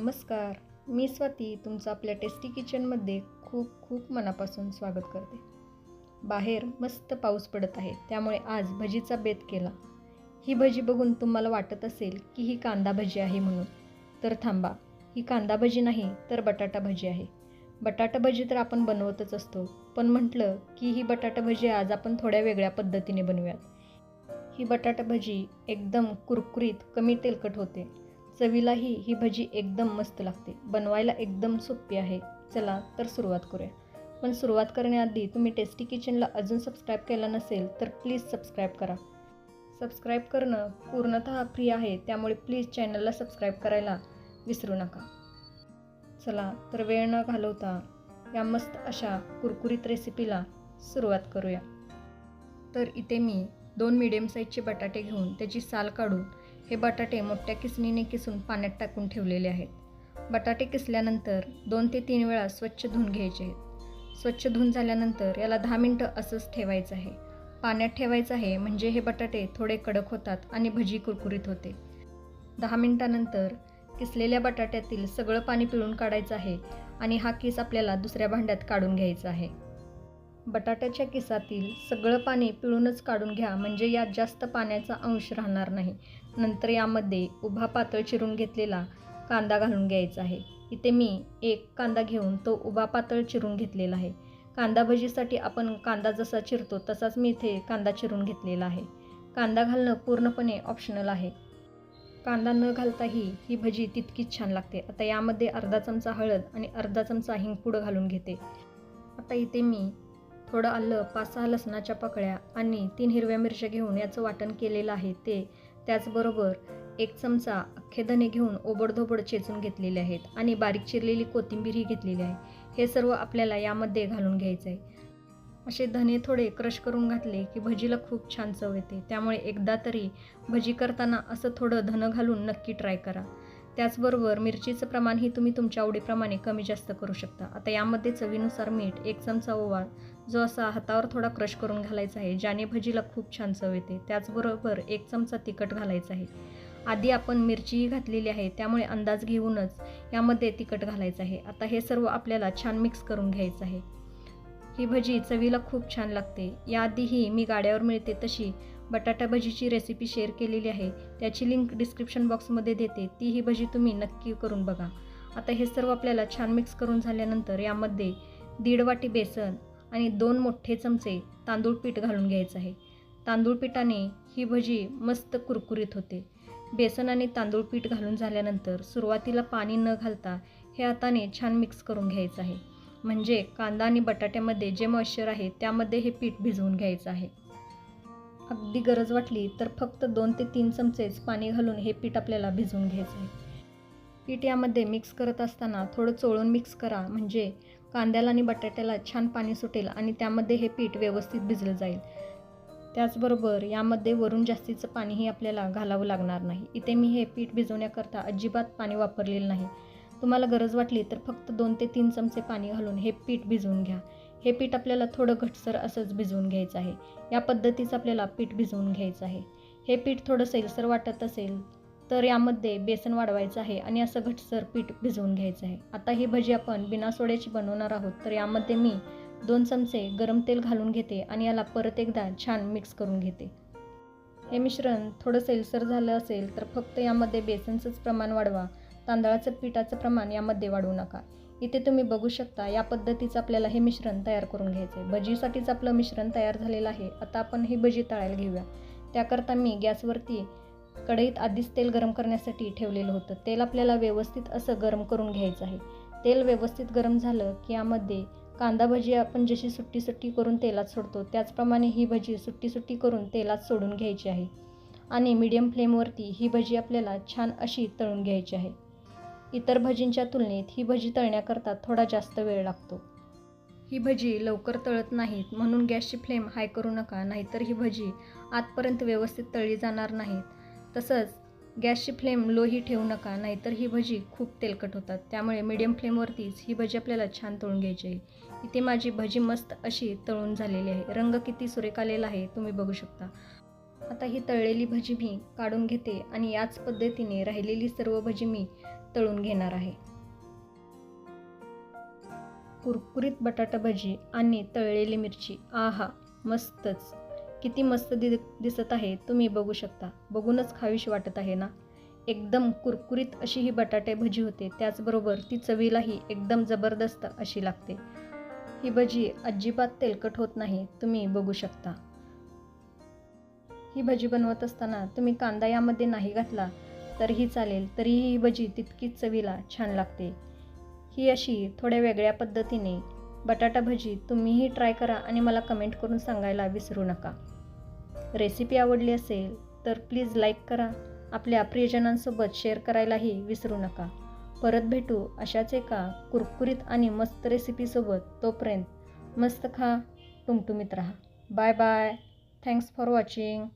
नमस्कार मी स्वाती तुमचं आपल्या टेस्टी किचनमध्ये खूप खूप मनापासून स्वागत करते. बाहेर मस्त पाऊस पडत आहे त्यामुळे आज भजीचा बेत केला. ही भजी बघून तुम्हाला वाटत असेल की ही कांदा भजी आहे म्हणून. तर थांबा ही कांदा भजी नाही तर बटाटा भजी आहे. बटाटा भजी तर आपण बनवतच असतो पण म्हटलं की ही बटाटा भजी आज आपण थोड्या वेगळ्या पद्धतीने बनवूयात. ही बटाटा भजी एकदम कुरकुरीत कमी तेलकट होते. चवीलाही ही भजी एकदम मस्त लागते. बनवायला एकदम सोपी आहे. चला तर सुरुवात करूया. पण सुरुवात करण्याआधी तुम्ही टेस्टी किचनला अजून सबस्क्राईब केला नसेल तर प्लीज सबस्क्राईब करा. सबस्क्राईब करणं पूर्णतः फ्री आहे. त्यामुळे प्लीज चॅनलला सबस्क्राईब करायला विसरू नका. चला तर वेळ न घालवता या मस्त अशा कुरकुरीत रेसिपीला सुरुवात करूया. तर इथे मी दोन मिडियम साईजचे बटाटे घेऊन त्याची साल काढून हे बटाटे मोठ्या किसणीने किसून पाण्यात टाकून ठेवलेले आहेत. बटाटे किसल्यानंतर दोन ते तीन वेळा स्वच्छ धुवून घ्यायचे आहेत. स्वच्छ धुवून झाल्यानंतर याला दहा मिनटं असंच ठेवायचं आहे. पाण्यात ठेवायचं आहे म्हणजे हे बटाटे थोडे कडक होतात आणि भजी कुरकुरीत होते. दहा मिनटानंतर किसलेल्या बटाट्यातील सगळं पाणी पिळून काढायचं आहे आणि हा किस आपल्याला दुसऱ्या भांड्यात काढून घ्यायचा आहे. बटाट्याच्या किसातील सगळं पाणी पिळूनच काढून घ्या म्हणजे यात जास्त पाण्याचा अंश राहणार नाही. नंतर यामध्ये उभा पातळ चिरून घेतलेला कांदा घालून घ्यायचा आहे. इथे मी एक कांदा घेऊन तो उभा पातळ चिरून घेतलेला आहे. कांदा भजीसाठी आपण कांदा जसा चिरतो तसाच मी इथे कांदा चिरून घेतलेला आहे. कांदा घालणं पूर्णपणे ऑप्शनल आहे. कांदा न घालताही ही भजी तितकीच छान लागते. आता यामध्ये अर्धा चमचा हळद आणि अर्धा चमचा हिंगपूड घालून घेते. आता इथे मी थोडं आलं पाच सहा लसणाच्या पकळ्या आणि तीन हिरव्या मिरच्या घेऊन याचं वाटण केलेलं आहे ते. त्याचबरोबर एक चमचा अख्खे धने घेऊन ओबडधोबड चेचून घेतलेले आहेत आणि बारीक चिरलेली कोथिंबीरही घेतलेली आहे. हे सर्व आपल्याला यामध्ये घालून घ्यायचं आहे असे धने थोडे क्रश करून घातले की भजीला खूप छान चव येते. त्यामुळे एकदा तरी भजी करताना असं थोडं धनं घालून नक्की ट्राय करा. त्याचबरोबर मिरचीचं प्रमाणही तुम्ही तुमच्या आवडीप्रमाणे कमी जास्त करू शकता. आता यामध्ये चवीनुसार मीठ एक चमचा ओवा जो असा हातावर थोडा क्रश करून घालायचा आहे ज्याने भजीला खूप छान चव येते. त्याचबरोबर एक चमचा तिखट घालायचा आहे. आधी आपण मिरचीही घातलेली आहे त्यामुळे अंदाज घेऊनच यामध्ये तिखट घालायचं आहे. आता हे सर्व आपल्याला छान मिक्स करून घ्यायचं आहे. ही भजी चवीला खूप छान लागते. याआधीही मी गाड्यावर मिळते तशी बटाटा भजीची रेसिपी शेअर केलेली आहे. त्याची लिंक डिस्क्रिप्शन बॉक्समध्ये देते. ती ही भजी तुम्ही नक्की करून बघा. आता हे सर्व आपल्याला छान मिक्स करून झाल्यानंतर यामध्ये दीड वाटी बेसन आणि दोन मोठे चमचे तांदूळ पीठ घालून घ्यायचं आहे. तांदूळ पिठाने ही भजी मस्त कुरकुरीत होते. बेसन आणि तांदूळ पीठ घालून झाल्यानंतर सुरुवातीला पाणी न घालता हे हाताने छान मिक्स करून घ्यायचं आहे. म्हणजे कांदा आणि बटाट्यामध्ये जे मॉइश्चर आहे त्यामध्ये हे पीठ भिजवून घ्यायचं आहे. अगदी गरज वाटली तर फक्त दोन ते तीन चमचेच पाणी घालून हे पीठ आपल्याला भिजवून घ्यायचं आहे. पीठ यामध्ये मिक्स करत असताना थोडं चोळून मिक्स करा. म्हणजे कांद्याला आणि बटाट्याला छान पाणी सुटेल आणि त्यामध्ये हे पीठ व्यवस्थित भिजलं जाईल. त्याचबरोबर यामध्ये वरून जास्तीचं पाणीही आपल्याला घालावं लागणार नाही. इथे मी हे पीठ भिजवण्याकरता अजिबात पाणी वापरलेलं नाही. तुम्हाला गरज वाटली तर फक्त दोन ते तीन चमचे पाणी घालून हे पीठ भिजवून घ्या. हे पीठ आपल्याला थोडं घटसर असंच भिजवून घ्यायचं आहे. या पद्धतीचं आपल्याला पीठ भिजवून घ्यायचं आहे. हे पीठ थोडं सैलसर वाटत असेल तर यामध्ये बेसन वाढवायचं आहे आणि असं घटसर पीठ भिजवून घ्यायचं आहे. आता ही भजी आपण बिना सोड्याची बनवणार आहोत. तर यामध्ये मी दोन चमचे गरम तेल घालून घेते आणि याला परत एकदा छान मिक्स करून घेते. हे मिश्रण थोडं सैलसर झालं असेल तर फक्त यामध्ये बेसनचंच प्रमाण वाढवा. तांदळाचं पिठाचं प्रमाण यामध्ये वाढवू नका. इथे तुम्ही बघू शकता या पद्धतीचं आपल्याला हे मिश्रण तयार करून घ्यायचं आहे. भजीसाठीच आपलं मिश्रण तयार झालेलं आहे. आता आपण ही भजी तळायला घेऊया. त्याकरता मी गॅसवरती कढईत आधीच तेल गरम करण्यासाठी ठेवलेलं होतं. तेल आपल्याला व्यवस्थित असं गरम करून घ्यायचं आहे. तेल व्यवस्थित गरम झालं की यामध्ये कांदा भजी आपण जशी सुट्टी सुट्टी करून तेलात सोडतो त्याचप्रमाणे ही भजी सुट्टी सुट्टी करून तेलात सोडून घ्यायची आहे. आणि मीडियम फ्लेमवरती ही भजी आपल्याला छान अशी तळून घ्यायची आहे. इतर भजींच्या तुलनेत ही भजी तळण्याकरता थोडा जास्त वेळ लागतो. ही भजी लवकर तळत नाहीत म्हणून गॅसची फ्लेम हाय करू नका नाहीतर ही भजी आतपर्यंत व्यवस्थित तळली जाणार नाहीत. तसंच गॅसची फ्लेम लोही ठेवू नका नाहीतर ही भजी खूप तेलकट होतात. त्यामुळे मीडियम फ्लेमवरतीच ही भजी आपल्याला छान तळून घ्यायची आहे. इथे माझी भजी मस्त अशी तळून झालेली आहे. रंग किती सुरेख आलेला आहे तुम्ही बघू शकता. आता ही तळलेली भजी मी काढून घेते आणि याच पद्धतीने राहिलेली सर्व भजी मी तळून घेणार आहे. कुरकुरीत बटाटा भजी आणि तळलेली मिरची आहा मस्तच. किती मस्त दि दिसत आहे तुम्ही बघू शकता. बघूनच खावीशी वाटत आहे ना? एकदम कुरकुरीत अशी ही बटाटे भजी होते. त्याचबरोबर ती चवीलाही एकदम जबरदस्त अशी लागते. ही भजी अजिबात तेलकट होत नाही तुम्ही बघू शकता. ही भजी बनवत असताना तुम्ही कांदा यामध्ये नाही घातला तरीही चालेल तरीही ही भजी तितकीच चवीला छान लागते. ही अशी थोड्या वेगळ्या पद्धतीने बटाटा भजी तुम्हीही ट्राय करा आणि मला कमेंट करून सांगायला विसरू नका. रेसिपी आवडली असेल तर प्लीज लाईक करा. आपल्या प्रियजनांसोबत शेअर करायलाही विसरू नका. परत भेटू अशाच एका कुरकुरीत आणि मस्त रेसिपीसोबत. तोपर्यंत मस्त खा टुमटुमीत राहा. Bye bye. Thanks for watching